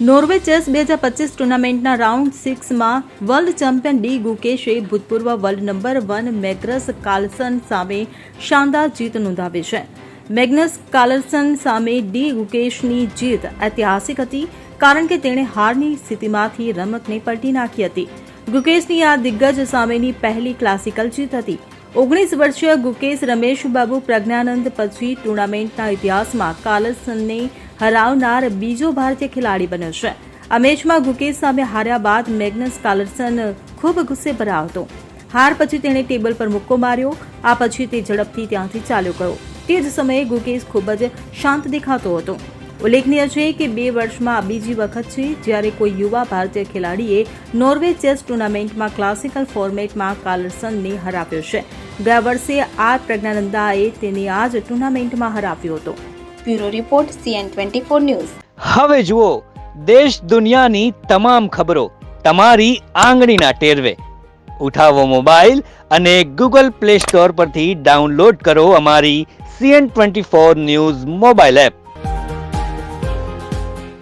Norway chess બે હજાર પચીસ ટુર્નામેન્ટના રાઉન્ડ સિક્સમાં વર્લ્ડ ચેમ્પિયન ડી ગુકેશે ભૂતપૂર્વ world number one Magnus Carlsen સામે શાનદાર જીત નોંધાવી છે. મેગ્નસ કાર્લસન સામે ડી ગુકેશની જીત ઐતિહાસિક હતી, કારણ કે તેણે હારની સ્થિતિમાંથી રમતને પલટી નાખી હતી. ગુકેશની આ દિગ્ગજ સામેની પહેલી ક્લાસિકલ જીત હતી. ઓગણીસ વર્ષીય ગુકેશ રમેશ બાબુ પ્રજ્ઞાનંદ પછી ટુર્નામેન્ટના ઇતિહાસમાં કાલસનને હરાવનાર બીજો ભારતીય ખેલાડી બન્યો છે. આ મેચમાં ગુકેશ સામે હાર્યા બાદ મેગ્નસ કાર્લસન ખૂબ ગુસ્સે ભરાયો હતો. હાર પછી તેણે ટેબલ પર મુક્કો માર્યો, આ પછી તે ઝડપથી ત્યાંથી ચાલ્યો ગયો. તે જ સમયે ગુકેશ ખૂબ જ શાંત દેખાતો હતો. ઉલ્લેખનીય છે કે બે વર્ષમાં બીજી વખત છે જ્યારે કોઈ યુવા ભારતીય ખેલાડીએ નોર્વે ચેસ ટુર્નામેન્ટમાં ક્લાસિકલ ફોર્મેટમાં કાર્લસનને હરાવ્યો છે. ગયા વર્ષે આર પ્રજ્ઞાનંદાએ તેને આ જ ટુર્નામેન્ટમાં હરાવ્યો હતો. Bureau report CN twenty four news. હવે જુઓ દેશ દુનિયાની તમામ ખબરો તમારી આંગળીના ટેરવે. ઉઠાવો મોબાઈલ અને ગૂગલ પ્લે સ્ટોર પરથી ડાઉનલોડ કરો અમારી CN twenty four news mobile app.